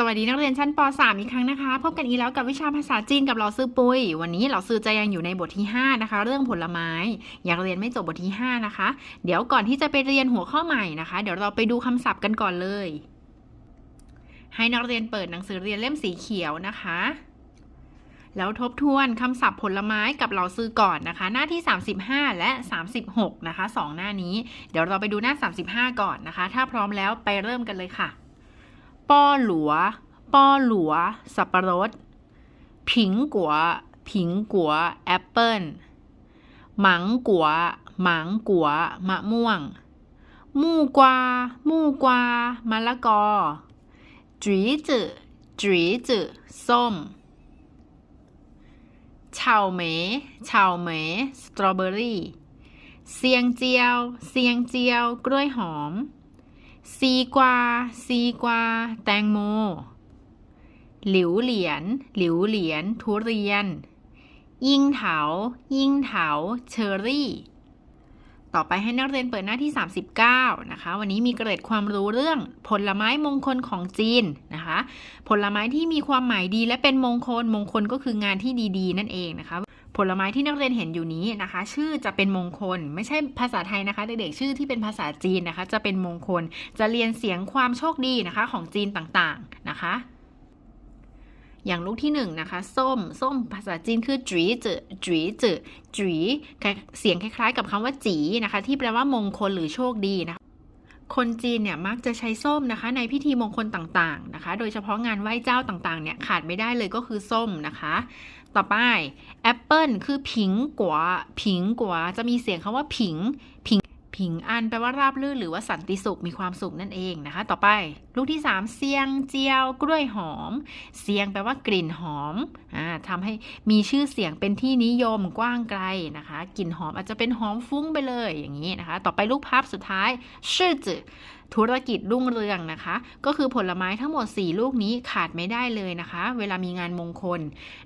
สวัสดีนักเรียนชั้นป .3 อีกครั้งนะคะ พบกันอีกแล้วกับวิชาภาษาจีนกับเราซื้อปุย วันนี้เราซื้อจะยังอยู่ในบทที่ 5 นะคะ เรื่องผลไม้ อยากเรียนไม่จบบทที่ 5 นะคะ เดี๋ยวก่อนที่จะไปเรียนหัวข้อใหม่นะคะ เดี๋ยวเราไปดูคำศัพท์กันก่อนเลย ให้นักเรียนเปิดหนังสือเรียนเล่มสีเขียวนะคะ แล้วทบทวนคำศัพท์ผลไม้กับเราซื้อก่อนนะคะ หน้าที่ 35 และ 36 นะคะสองหน้านี้ เดี๋ยวเราไปดูหน้า 35 ก่อนนะคะ ถ้าพร้อมแล้วไปเริ่มกันเลยค่ะ ป้อหลัว ป้อหลัว สับปะรด ผิงกัว ผิงกัว แอปเปิลหมังกัว หมังกัว มะม่วง มู่กวา มู่กวา มะละกอ จีจือจีจือส้มเฉาเหมยเฉาเหมยสตรอเบอรี่ เซียงเจียว เซียงเจียว กล้วยหอม ซีกวา ซีกวา แตงโม หลิวเหลียน หลิวเหลียน ทุเรียน ยิ่งเถา ยิ่งเถา เชอร์รี่ ต่อไปให้นักเรียนเปิดหน้าที่ 39 นะคะ วันนี้มีเกร็ดความรู้เรื่องผลไม้มงคลของจีนนะคะ ผลไม้ที่มีความหมายดีและเป็นมงคล มงคลก็คืองานที่ดี ๆ นั่นเองนะคะ ผลไม้ที่นักเรียนเห็นอยู่นี้นะคะ ชื่อจะเป็นมงคล ไม่ใช่ภาษาไทยนะคะเด็กๆชื่อที่เป็นภาษาจีนนะคะ จะเป็นมงคลจะเรียนเสียงความโชคดีนะคะของจีนต่างๆนะคะ อย่างลูกที่หนึ่งนะคะส้มส้มภาษาจีนคือจีจือจีจือจีเสียงคล้ายๆ กับคำว่าจีนะคะ ที่แปลว่ามงคลหรือโชคดีนะคะ คนจีนเนี่ยมักจะใช้ส้มนะคะ ในพิธีมงคลต่างๆนะคะ โดยเฉพาะงานไหว้เจ้าต่างๆเนี่ยขาดไม่ได้เลยก็คือส้มนะคะ ต่อไปแอปเปิลคือผิงกัวผิงกัวจะมีเสียงคำว่าผิง ผิงอันแปลว่าราบรื่นหรือว่าสันติสุขมีความสุขนั่นเองนะคะ ต่อไปลูกที่ 3 เซียงเจียวกล้วยหอมเสียงแปลว่ากลิ่นหอมอ่าทำให้มีชื่อเสียงเป็นที่นิยมกว้างไกลนะคะ กลิ่นหอมอาจจะเป็นหอมฟุ้งไปเลยอย่างนี้นะคะ ต่อไปลูกภาพสุดท้ายชื่อจือ ธุรกิจรุ่งเรืองนะคะ ก็คือผลไม้ทั้งหมด 4 ลูกนี้ขาดไม่ได้เลยนะคะ เวลามีงานมงคล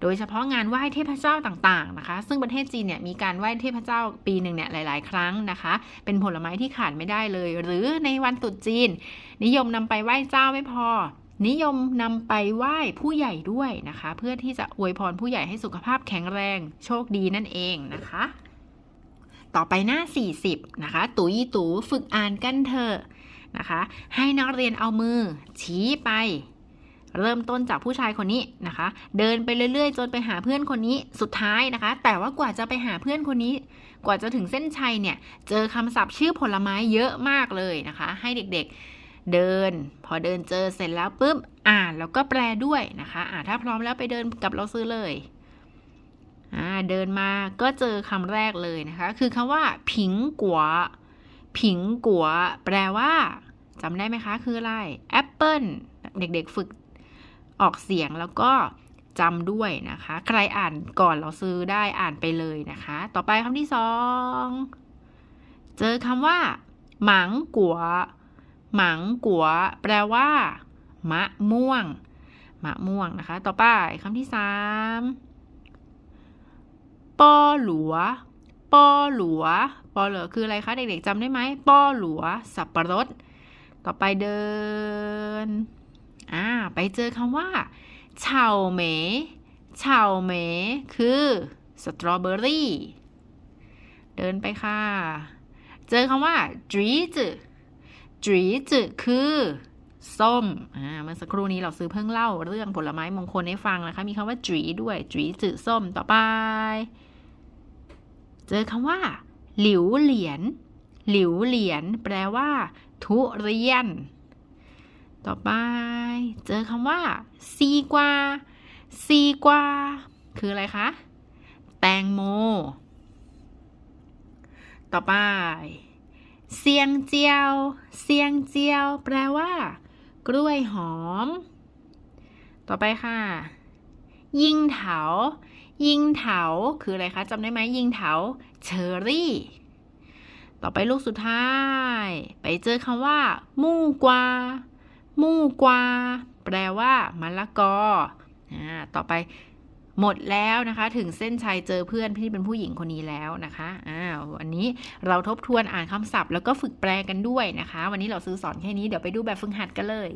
โดยเฉพาะงานไหว้เทพเจ้าต่างๆนะคะ ซึ่งประเทศจีนเนี่ยมีการไหว้เทพเจ้าปีหนึ่งเนี่ยหลายๆ ครั้งนะคะ เป็นผลไม้ที่ขาดไม่ได้เลย หรือในวันตรุษจีน นิยมนำไปไหว้เจ้าไม่พอนิยมนำไปไหว้ผู้ใหญ่ด้วยนะคะ เพื่อที่จะอวยพรผู้ใหญ่ให้สุขภาพแข็งแรง โชคดีนั่นเองนะคะ ต่อไปหน้า 40 นะคะ ตุยตูฝึกอ่านกันเถอะ นะคะ ให้นักเรียนเอามือชี้ไป เริ่มต้นจากผู้ชายคนนี้นะคะ เดินไปเรื่อยๆ จนไปหาเพื่อนคนนี้สุดท้ายนะคะ แต่ว่ากว่าจะไปหาเพื่อนคนนี้ กว่าจะถึงเส้นชัยเนี่ย เจอคำศัพท์ชื่อผลไม้เยอะมากเลยนะคะ ให้เด็กๆเดิน พอเดินเจอเสร็จแล้วปุ๊บอ่านแล้วก็แปลด้วยนะคะอ่าถ้าพร้อมแล้วไปเดินกับเราซื้อเลยอ่าเดินมาก็เจอคำแรกเลยนะคะ คือคำว่าผิงกัว ผิงกัวแปลว่าจำได้ไหมคะคืออะไรแอปเปิลเด็กๆฝึกออกเสียงแล้วก็จำด้วยนะคะ ใครอ่านก่อนเราซื้อได้อ่านไปเลยนะคะ ต่อไปคำที่สองเจอคำว่า หมังกัวหมังกัวแปลว่า มะม่วง มะม่วงนะคะ ต่อไปคำที่สามป้อหลัว ปอหลัวป้อหลัวคืออะไรคะเด็กๆจำได้ไหมปอหลัว สับปะรด ต่อไปเดิน อ่า ไปเจอคำว่าเฉาเหมเฉาเหมคือสตรอเบอรี่ เดินไปค่ะ เจอคำว่าจีจืจีจืคือส้ม อ่า เมื่อสักครู่นี้เราซื้อเพิ่งเล่าเรื่องผลไม้มงคลให้ฟังนะคะ มีคำว่าจีด้วยจีจืส้ม ต่อไป เจอคำว่า หลิวเหลียนหลิวเหลียนแปลว่า ทุเรียน ต่อไป เจอคำว่า ซีกวาซีกวาคืออะไรคะ แตงโม ต่อไปเซียงเจียวเซียงเจียว แปลว่า กล้วยหอม ต่อไปค่ะ ยิงเถา ยิงเถาคืออะไรคะจำได้ไหมยิงเถาเชอรี่ ต่อไปลูกสุดท้าย ไปเจอคำว่า มู่กวามู่กวาแปลว่ามะละกออ่าต่อไปหมดแล้วนะคะ ถึงเส้นชัยเจอเพื่อนที่เป็นผู้หญิงคนนี้แล้วนะคะอ่าวันนี้เราทบทวนอ่านคำศัพท์ แล้วก็ฝึกแปลกันด้วยนะคะ วันนี้เราซื้อสอนแค่นี้เดี๋ยวไปดูแบบฝึกหัดกันเลย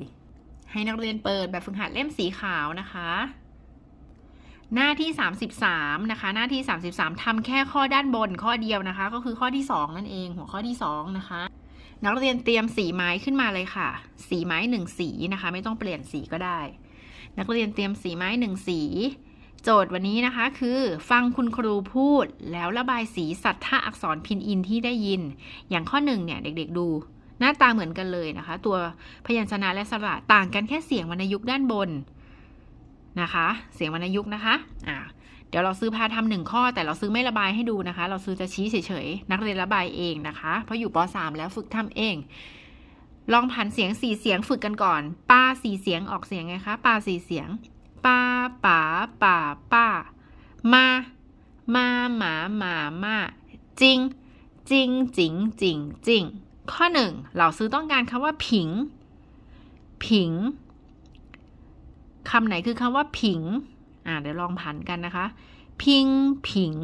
ให้นักเรียนเปิดแบบฝึกหัดเล่มสีขาวนะคะ หน้าที่ 33 นะคะ หน้าที่ 33ทำแค่ข้อด้านบนข้อเดียวนะคะ ก็คือข้อที่ 2 นั่นเอง หัวข้อที่ 2 นะคะ นักเรียนเตรียมสีไม้ขึ้นมาเลยค่ะ สีไม้หนึ่งสีนะคะ ไม่ต้องเปลี่ยนสีก็ได้ นักเรียนเตรียมสีไม้หนึ่งสี โจทย์วันนี้นะคะ คือฟังคุณครูพูด แล้วระบายสีสัทธาอักษรพินอินที่ได้ยิน อย่างข้อหนึ่งเนี่ยเด็กๆดูหน้าตาเหมือนกันเลยนะคะ ตัวพยัญชนะและสระต่างกันแค่เสียงวรรณยุกต์ด้านบน นะคะ เสียงวรรณยุกต์นะคะอ่าเดี๋ยวเราซื้อพาทำหนึ่งข้อ แต่เราซื้อไม่ระบายให้ดูนะคะ เราซื้อจะชี้เฉยๆนักเรียนระบายเองนะคะ เพราะอยู่ป .3 แล้วฝึกทำเอง ลองผันเสียงสี่เสียงฝึกกันก่อนป้าสี่เสียงออกเสียงไงคะป้าสี่เสียงป้าป๋าป่าป้ามามาหมาหมามาจริงจริงจริงจริงจริงข้อหนึ่งเราซื้อต้องการคำว่าผิง ผิง คำไหนคือคำว่าผิง อ่าเดี๋ยวลองผันกันนะคะ พิง ผิง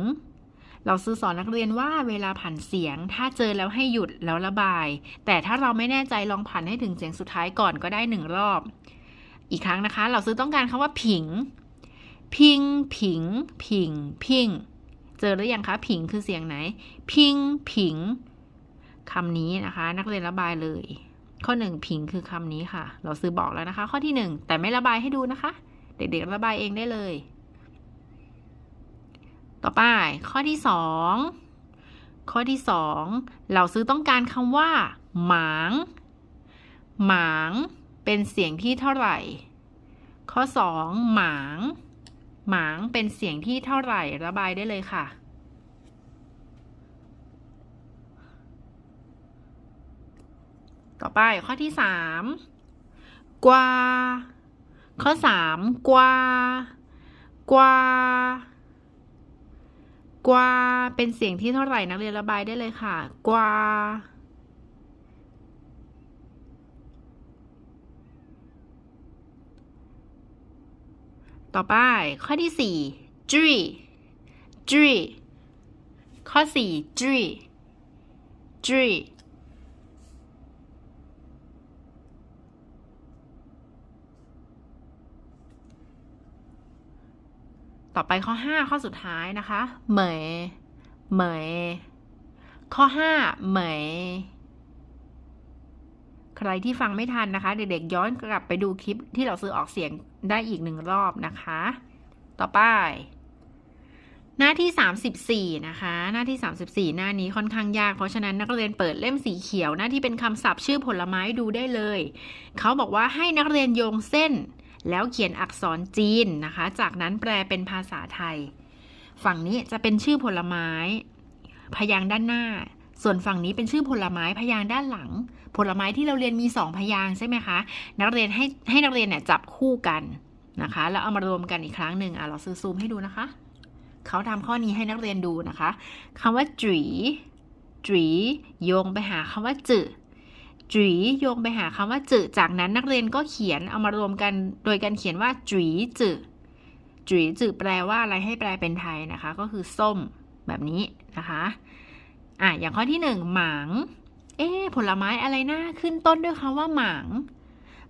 เราซื้อสอนนักเรียนว่าเวลาผันเสียง ถ้าเจอแล้วให้หยุดแล้วระบาย แต่ถ้าเราไม่แน่ใจลองผันให้ถึงเสียงสุดท้ายก่อนก็ได้หนึ่งรอบ อีกครั้งนะคะ เราซื้อต้องการคำว่าผิง พิง ผิง ผิง พิงเจอหรือยังคะผิงคือเสียงไหน พิง ผิงคำนี้นะคะ นักเรียนระบายเลย ข้อหนึ่งผิงคือคำนี้ค่ะ เราซื้อบอกแล้วนะคะ ข้อที่หนึ่งแต่ไม่ระบายให้ดูนะคะ เด็กๆระบายเองได้เลย ต่อไปข้อที่สองข้อที่สองเราซื้อต้องการคำว่า หมาง หมาง เป็นเสียงที่เท่าไหร่ ข้อสองหมาง หมางเป็นเสียงที่เท่าไหร่ระบายได้เลยค่ะ ต่อไปข้อที่สามกวาข้อสามกวากวากวาเป็นเสียงที่เท่าไหร่นักเรียนระบายได้เลยค่ะ กวาต่อไปข้อที่สี่จุยจุยข้อสี่จุยจุย ต่อไปข้อ 5 ข้อสุดท้ายนะคะเหมยเหมยข้อ 5 เหมยใครที่ฟังไม่ทันนะคะ เด็กๆย้อนกลับไปดูคลิปที่เราซื้อออกเสียงได้อีกหนึ่งรอบนะคะ ต่อไป หน้าที่ 34 นะคะ หน้าที่ 34 หน้านี้ค่อนข้างยาก เพราะฉะนั้นนักเรียนเปิดเล่มสีเขียว หน้าที่เป็นคำศัพท์ชื่อผลไม้ดูได้เลย เขาบอกว่าให้นักเรียนโยงเส้น แล้วเขียนอักษรจีนนะคะ จากนั้นแปลเป็นภาษาไทย ฝั่งนี้จะเป็นชื่อผลไม้ พยางด้านหน้า ส่วนฝั่งนี้เป็นชื่อผลไม้พยางด้านหลัง ผลไม้ที่เราเรียนมีสองพยางใช่ไหมคะ นักเรียนให้ให้นักเรียนเนี่ยจับคู่กันนะคะ แล้วเอามารวมกันอีกครั้งหนึ่งอะเราซื้อซูมให้ดูนะคะ เขาทำข้อนี้ให้นักเรียนดูนะคะคำว่าจุ๋จุ๋ยโยงไปหาคำว่าจื จุ๋ยโยงไปหาคำว่าจืจากนั้นนักเรียนก็เขียนเอามารวมกันโดยการเขียนว่าจุ๋ยจืจุ๋ยจืแปลว่าอะไรให้แปลเป็นไทยนะคะ ก็คือส้มแบบนี้นะคะอะอย่างข้อที่หนึ่งหมางเอ๊ผลไม้อะไรนะขึ้นต้นด้วยคำว่าหมาง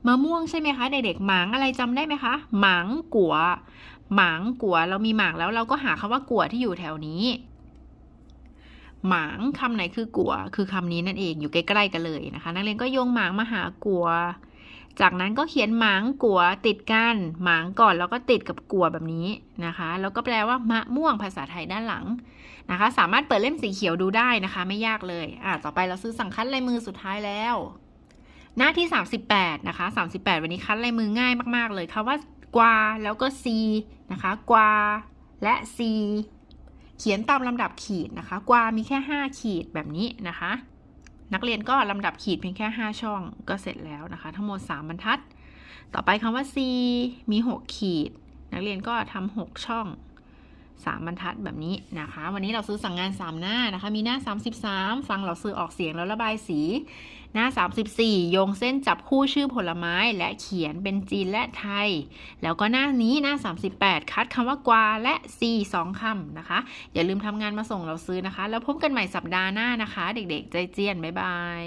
มะม่วงใช่ไหมคะเด็กๆหมางอะไรจำได้ไหมคะหมางกัวหมางกัวเรามีหมางแล้วเราก็หาคำว่ากัวที่อยู่แถวนี้ หมางคำไหนคือกัว คือคำนี้นั่นเองอยู่ใกล้ๆกันเลยนะคะ นักเรียนก็โยงหมางมาหากัว จากนั้นก็เขียนหมางกัวติดกันหมางก่อนแล้วก็ติดกับกัวแบบนี้นะคะ แล้วก็แปลว่ามะม่วงภาษาไทยด้านหลังนะคะ สามารถเปิดเล่มสีเขียวดูได้นะคะ ไม่ยากเลยอะต่อไปเราซื้อสั่งคัดลายมือสุดท้ายแล้ว หน้าที่ 38นะคะ38 วันนี้คัดลายมือง่ายมาก ๆ เลยคำว่ากวาแล้วก็ c นะคะ กวาและ c เขียนตามลำดับขีดนะคะ กวามีแค่ 5 ขีดแบบนี้นะคะ นักเรียนก็ลำดับขีดเพียงแค่ 5 ช่องก็เสร็จแล้วนะคะ ทั้งหมด 3 บรรทัด ต่อไปคำว่า c มี 6 ขีด นักเรียนก็ทำ6ช่อง 3บรรทัดแบบนี้นะคะ วันนี้เราซื้อสั่งงาน 3 หน้านะคะ มีหน้า 33 ฟังเราซื้อออกเสียงแล้วระบายสี หน้า 34 โยงเส้นจับคู่ชื่อผลไม้และเขียนเป็นจีนและไทย แล้วก็หน้านี้หน้า 38 คัดคำว่ากวาและ c สองคำนะคะ อย่าลืมทำงานมาส่งเราซื้อนะคะ แล้วพบกันใหม่สัปดาห์หน้านะคะ เด็กๆ ใจเจียน บ๊ายบาย